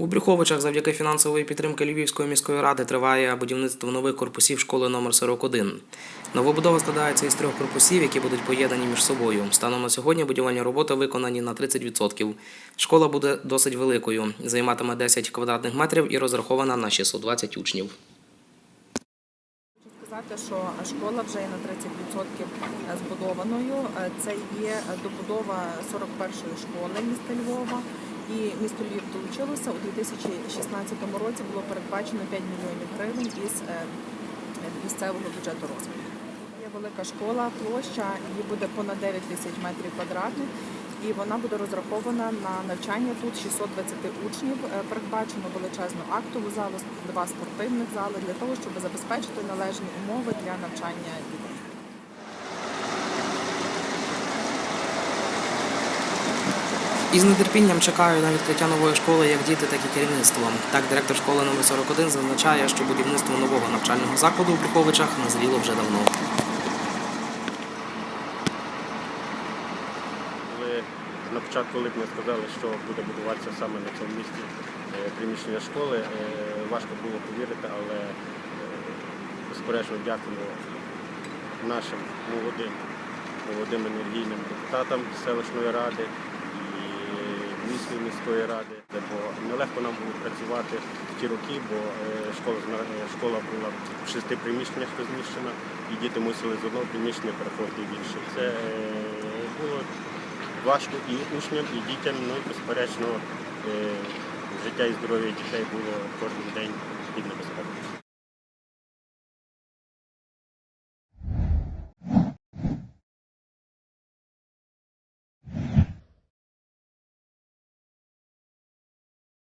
У Брюховичах завдяки фінансової підтримки Львівської міської ради триває будівництво нових корпусів школи номер 41. Новобудова складається із трьох корпусів, які будуть поєднані між собою. Станом на сьогодні будівельні роботи виконані на 30%. Школа буде досить великою, займатиме 10 квадратних метрів і розрахована на 620 учнів. сказати, що школа вже є на 30% збудованою. Це є добудова 41-ї школи міста Львова. І місто Львів долучилося у 2016 році. Було передбачено 5 мільйонів гривень із е, місцевого бюджету розвитку. Є велика школа, площа її буде понад 9 тисяч метрів квадратних. І вона буде розрахована на навчання тут 620 учнів. Е, Передбачено величезну актову залу, два спортивних зали для того, щоб забезпечити належні умови для навчання дітей. Із нетерпінням чекаю на відкриття нової школи як діти, так і керівництво. Так, директор школи номер 41 зазначає, що будівництво нового навчального закладу у Брюховичах назріло вже давно. На початку липня сказали, що буде будуватися саме на цьому місці е, приміщення школи, е, важко було повірити, але е, безперечно дякуємо нашим молодим, молодим енергійним депутатам селищної ради міської ради. Бо нелегко нам було працювати в ті роки, бо е, школа, е, школа була в шести приміщеннях розміщена, і діти мусили з одного приміщення переходити в інше. Це е, було важко і учням, і дітям. Ну і безперечно, життя і здоров'я дітей було кожен день під небезпекою.